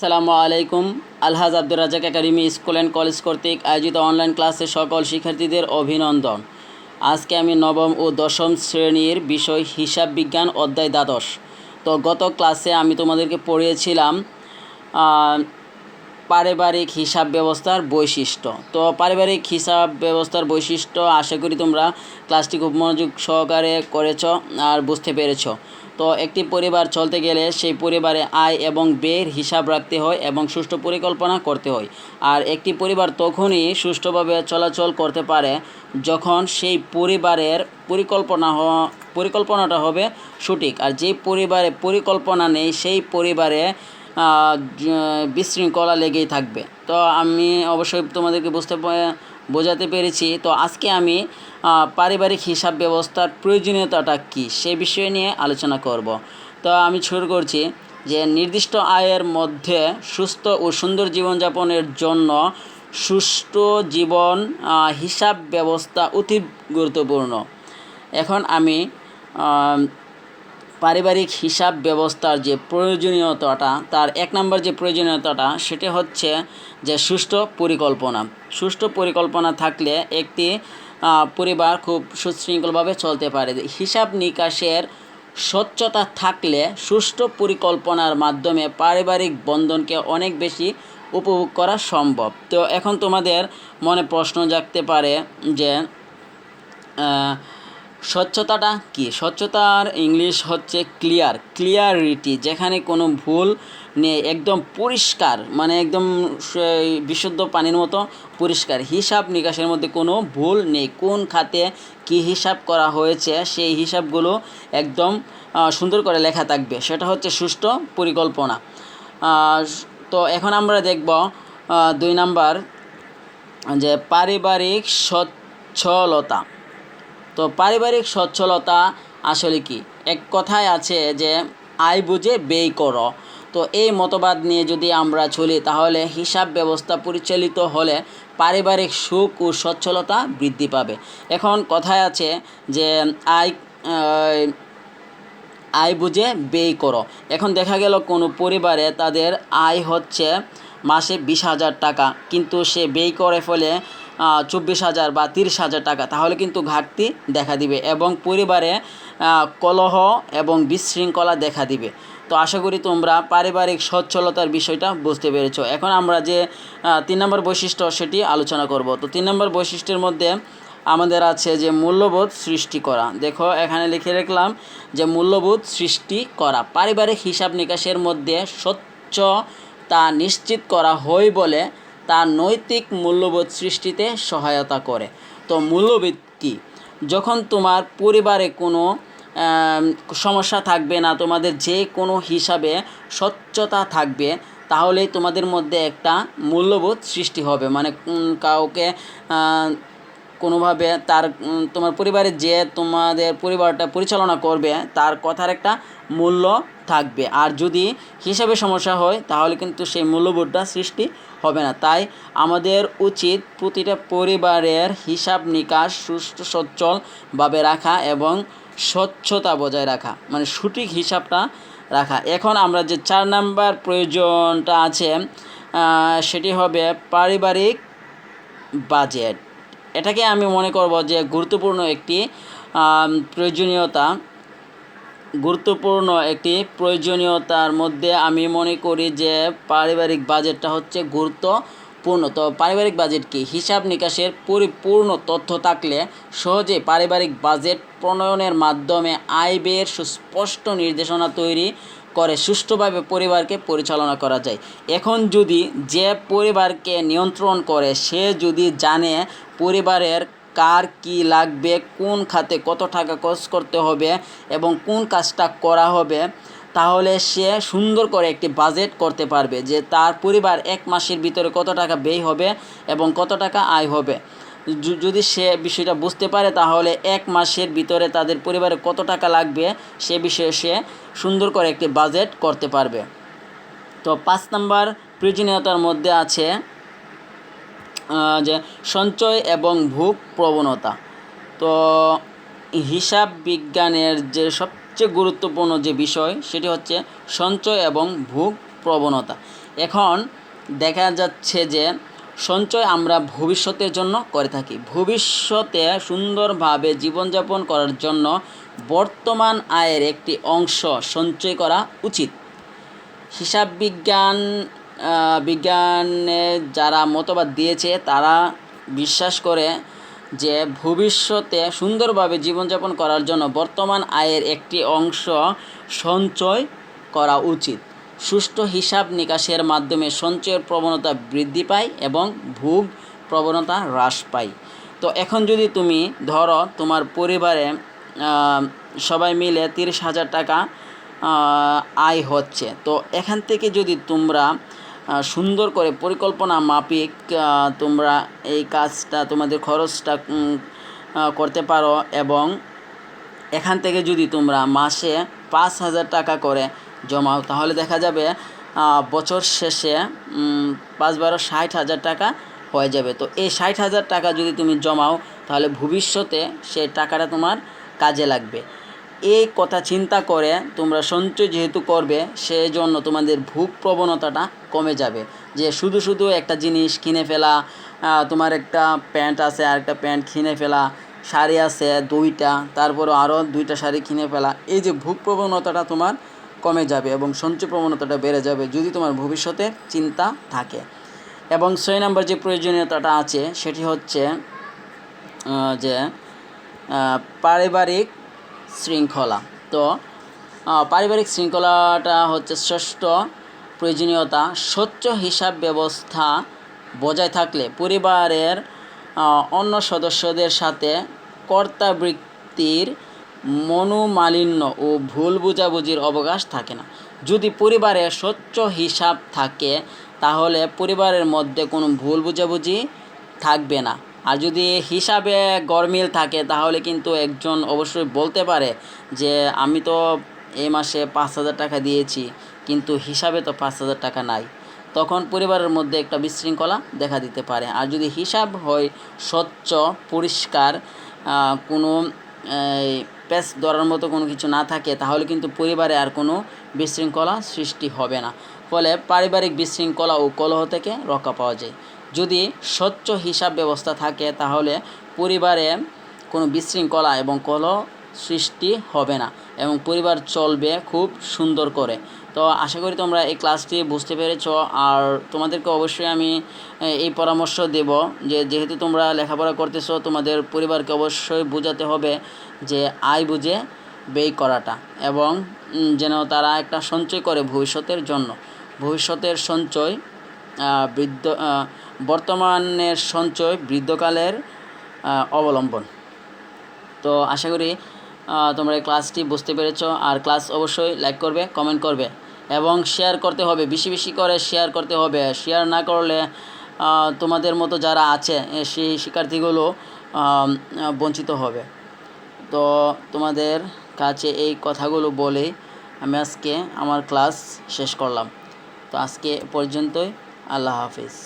আসসালামু আলাইকুম। Alhaj Abdur Razzak academy school and college কর্তৃক আয়োজিত অনলাইন ক্লাসে সকল শিক্ষার্থীদের অভিনন্দন। আজকে আমি নবম ও দশম শ্রেণির বিষয় হিসাব বিজ্ঞান অধ্যায় দ্বাদশ। তো গত ক্লাসে আমি তোমাদেরকে পড়িয়েছিলাম পারিবারিক হিসাব ব্যবস্থার বৈশিষ্ট্য। তো পারিবারিক হিসাব ব্যবস্থার বৈশিষ্ট্য আশা করি তোমরা ক্লাসটি খুব মনোযোগ সহকারে করেছ আর বুঝতে পেরেছ। তো একটি পরিবার চলতে গেলে সেই পরিবারে আয় এবং ব্যয়ের হিসাব রাখতে হয় এবং সুষ্ঠু পরিকল্পনা করতে হয়। আর একটি পরিবার তখনই সুষ্ঠুভাবে চলাচল করতে পারে যখন সেই পরিবারের পরিকল্পনা হ- পরিকল্পনাটা হবে সঠিক। আর যে পরিবারে পরিকল্পনা নেই, সেই পরিবারে বিশৃঙ্খলা লেগেই থাকবে। তো আমি অবশ্যই তোমাদেরকে বুঝতে বোঝাতে পেরেছি। তো আজকে আমি পারিবারিক হিসাব ব্যবস্থার প্রয়োজনীয়তাটা কী সে বিষয় নিয়ে আলোচনা করব। তো আমি শুরু করছি যে নির্দিষ্ট আয়ের মধ্যে সুস্থ ও সুন্দর জীবনযাপনের জন্য সুষ্ঠু জীবন হিসাব ব্যবস্থা অতি গুরুত্বপূর্ণ। এখন আমি পারিবারিক হিসাব ব্যবস্থার যে প্রয়োজনীয়তাটা, তার এক নম্বর যে প্রয়োজনীয়তাটা, সেটা হচ্ছে যে সুষ্ঠু পরিকল্পনা। সুষ্ঠু পরিকল্পনা থাকলে একটি পরিবার খুব সুশৃঙ্খলভাবে চলতে পারে। হিসাব নিকাশের স্বচ্ছতা থাকলে সুষ্ঠু পরিকল্পনার মাধ্যমে পারিবারিক বন্ধনকে অনেক বেশি উপভোগ করা সম্ভব। তো এখন তোমাদের মনে প্রশ্ন জাগতে পারে যে স্বচ্ছতাটা কি? স্বচ্ছতার ইংলিশ হচ্ছে ক্লিয়ার ক্লিয়ারিটি যেখানে কোনো ভুল নেই, একদম পরিষ্কার মানে একদম বিশুদ্ধ পানির মতো পরিষ্কার। হিসাব নিকাশের মধ্যে কোনো ভুল নেই। কোন খাতে কি হিসাব করা হয়েছে, সেই হিসাবগুলো একদম সুন্দর করে লেখা থাকবে। সেটা হচ্ছে সুষ্ঠু পরিকল্পনা। তো এখন আমরা দেখব দুই নাম্বার, যে পারিবারিক সচ্ছলতা তো পারিবারিক সচ্ছলতা আসলে কি? এক কথায় আছে যে আয় বুঝে ব্যয় করো। তো এই মতবাদ নিয়ে যদি আমরা চলি, তাহলে হিসাব ব্যবস্থা পরিচালিত হলে পারিবারিক সুখ ও সচ্ছলতা বৃদ্ধি পাবে। এখন কথায় আছে যে আয় আয় বুঝে ব্যয় করো। এখন দেখা গেল কোনো পরিবারে তাদের আয় হচ্ছে মাসে বিশ হাজার টাকা। কিন্তু সে ব্যয় করে ফলে চব্বিশ হাজার বা তিরিশ হাজার টাকা, তাহলে কিন্তু ঘাটতি দেখা দিবে এবং পরিবারে কলহ এবং বিশৃঙ্খলা দেখা দিবে। তো আশা করি তোমরা পারিবারিক সচ্ছলতার বিষয়টা বুঝতে পেরেছ। এখন আমরা যে তিন নম্বর বৈশিষ্ট্য সেটি আলোচনা করব। তো তিন নম্বর বৈশিষ্ট্যের মধ্যে আমাদের আছে যে মূল্যবোধ সৃষ্টি করা। দেখো, এখানে লিখে রাখলাম যে মূল্যবোধ সৃষ্টি করা। পারিবারিক হিসাব নিকাশের মধ্যে স্বচ্ছতা নিশ্চিত করা হয় বলে তা নৈতিক মূল্যবোধ সৃষ্টিতে সহায়তা করে। তো মূল্যবোধ কী? যখন তোমার পরিবারে কোনো সমস্যা থাকবে না, তোমাদের যে কোনো হিসাবে স্বচ্ছতা থাকবে, তাহলেই তোমাদের মধ্যে একটা মূল্যবোধ সৃষ্টি হবে। মানে কাউকে কোনোভাবে তার তোমার পরিবারে যে তোমাদের পরিবারটা পরিচালনা করবে, তার কথার একটা মূল্য থাকবে। আর যদি হিসাবে সমস্যা হয়, তাহলে কিন্তু সেই মূল্যবোধটা সৃষ্টি হবে না। তাই আমাদের উচিত প্রতিটা পরিবারের হিসাব নিকাশ সুষ্ঠু সচ্ছলভাবে রাখা এবং স্বচ্ছতা বজায় রাখা। মানে সঠিক হিসাবটা রাখা। এখন আমরা যে চার নাম্বার প্রয়োজনটা আছে সেটি হবে পারিবারিক বাজেট। এটাকে আমি মনে করব যে গুরুত্বপূর্ণ একটি প্রয়োজনীয়তা। গুরুত্বপূর্ণ একটি প্রয়োজনীয়তার মধ্যে আমি মনে করি যে পারিবারিক বাজেটটা হচ্ছে গুরুত্বপূর্ণ। তো পারিবারিক বাজেট কি? হিসাব নিকাশের পরিপূর্ণ তথ্য থাকলে সহজে পারিবারিক বাজেট প্রণয়নের মাধ্যমে আয় ব্যয়ের সুস্পষ্ট নির্দেশনা তৈরি করে সুষ্ঠুভাবে পরিবারকে পরিচালনা করা যায়। এখন যদি যে পরিবারকে নিয়ন্ত্রণ করে, সে যদি জানে পরিবারের কার কি লাগবে, কোন খাতে কত টাকা খরচ করতে হবে এবং কোন কাজটা করা হবে, তাহলে সে সুন্দর করে একটি বাজেট করতে পারবে যে তার পরিবার এক মাসের ভিতরে কত টাকা ব্যয় হবে এবং কত টাকা আয় হবে। যদি সে বিষয়টা বুঝতে পারে, তাহলে এক মাসের ভিতরে তাদের পরিবারে কত টাকা লাগবে সে বিষয়ে সে সুন্দর করে একটি বাজেট করতে পারবে। তো পাঁচ নাম্বার প্রয়োজনীয়তার মধ্যে আছে যে সঞ্চয় এবং ভোগ প্রবণতা। তো হিসাব বিজ্ঞানের যে সবচেয়ে গুরুত্বপূর্ণ যে বিষয়, সেটি হচ্ছে সঞ্চয় এবং ভোগ প্রবণতা। এখন দেখা যাচ্ছে যে সঞ্চয় আমরা ভবিষ্যতের জন্য করে থাকি। ভবিষ্যতে সুন্দরভাবে জীবনযাপন করার জন্য বর্তমান আয়ের একটি অংশ সঞ্চয় করা উচিত। হিসাব বিজ্ঞান বিজ্ঞানে যারা মতবাদ দিয়েছে, তারা বিশ্বাস করে যে ভবিষ্যতে সুন্দরভাবে জীবনযাপন করার জন্য বর্তমান আয়ের একটি অংশ সঞ্চয় করা উচিত। সুষ্ঠু হিসাব নিকাশের মাধ্যমে সঞ্চয়ের প্রবণতা বৃদ্ধি পায় এবং ভোগ প্রবণতা হ্রাস পায়। তো এখন যদি তুমি ধরো তোমার পরিবারে সবাই মিলে তিরিশ হাজার টাকা আয় হচ্ছে, তো এখান থেকে যদি তোমরা সুন্দর করে পরিকল্পনা মাফিক তোমরা এই কাজটা, তোমাদের খরচটা করতে পারো এবং এখান থেকে যদি তোমরা মাসে পাঁচ হাজার টাকা করে জমাও। তাহলে দেখা যাবে বছর শেষে পাঁচ বারো ষাট হাজার টাকা হয়ে যাবে। তো এই ষাট হাজার টাকা যদি তুমি জমাও, তাহলে ভবিষ্যতে সেই টাকাটা তোমার কাজে লাগবে। এই কথা চিন্তা করে তোমরা সঞ্চয় যেহেতু করবে সেই জন্য তোমাদের ভোগ প্রবণতাটা কমে যাবে। যে শুধু শুধু একটা জিনিস কিনে ফেলা তোমার একটা প্যান্ট আছে আর একটা প্যান্ট কিনে ফেলা, শাড়ি আছে দুইটা তারপরে আরও দুইটা শাড়ি কিনে ফেলা, এই যে ভোগ প্রবণতাটা তোমার কমে যাবে এবং সঞ্চয় প্রবণতাটা বেড়ে যাবে যদি তোমার ভবিষ্যতে চিন্তা থাকে। এবং ছয় নম্বর যে প্রয়োজনীয়তাটা আছে, সেটি হচ্ছে যে পারিবারিক শৃঙ্খলা। তো পারিবারিক শৃঙ্খলাটা হচ্ছে ষষ্ঠ প্রয়োজনীয়তা। স্বচ্ছ হিসাব ব্যবস্থা বজায় থাকলে পরিবারের অন্য সদস্যদের সাথে কর্তাবৃত্তির মনোমালিন্য ও ভুল বোঝাবুঝির অবকাশ থাকে না। যদি পরিবারে স্বচ্ছ হিসাব থাকে, তাহলে পরিবারের মধ্যে কোনো ভুল বোঝাবুঝি থাকবে না। আর যদি হিসাবে গরমিল থাকে, তাহলে কিন্তু একজন অবশ্যই বলতে পারে যে, আমি তো এই মাসে পাঁচ হাজার টাকা দিয়েছি, কিন্তু হিসাবে তো পাঁচ হাজার টাকা নাই। তখন পরিবারের মধ্যে একটা বিশৃঙ্খলা দেখা দিতে পারে। আর যদি হিসাব হয় স্বচ্ছ, পরিষ্কার কোনো প্যাচ ধরার মতো কোনো কিছু না থাকে, তাহলে কিন্তু পরিবারে আর কোনো বিশৃঙ্খলা সৃষ্টি হবে না। ফলে পারিবারিক বিশৃঙ্খলা ও কলহ থেকে রক্ষা পাওয়া যায়। যদি স্বচ্ছ হিসাব ব্যবস্থা থাকে, তাহলে পরিবারে কোনো বিশৃঙ্খলা এবং কলহ সৃষ্টি হবে না এবং পরিবার চলবে খুব সুন্দর করে। তো আশা করি তোমরা এই ক্লাসটি বুঝতে পেরেছ আর তোমাদেরকে অবশ্যই আমি এই পরামর্শ দেব যে যেহেতু তোমরা লেখাপড়া করতেছো, তোমাদের পরিবারকে অবশ্যই বোঝাতে হবে যে আয় বুঝে ব্যয় করাটা এবং যেন তারা একটা সঞ্চয় করে ভবিষ্যতের জন্য। ভবিষ্যতের সঞ্চয় বৃদ্ধ বর্তমানের সঞ্চয় বৃদ্ধকালের অবলম্বন। তো আশা করি তোমরা ক্লাসটি বুঝতে পেরেছ। আর ক্লাস অবশ্যই লাইক করবে কমেন্ট করবে। এবং শেয়ার করতে হবে, বেশি বেশি করে শেয়ার করতে হবে। শেয়ার না করলে তোমাদের মতো যারা আছে সেই শিক্ষার্থীগুলো বঞ্চিত হবে। তো তোমাদের কাছে এই কথাগুলো বলে আমি আজকে আমার ক্লাস শেষ করলাম। তো আজকে পর্যন্তই, আল্লাহ হাফিজ।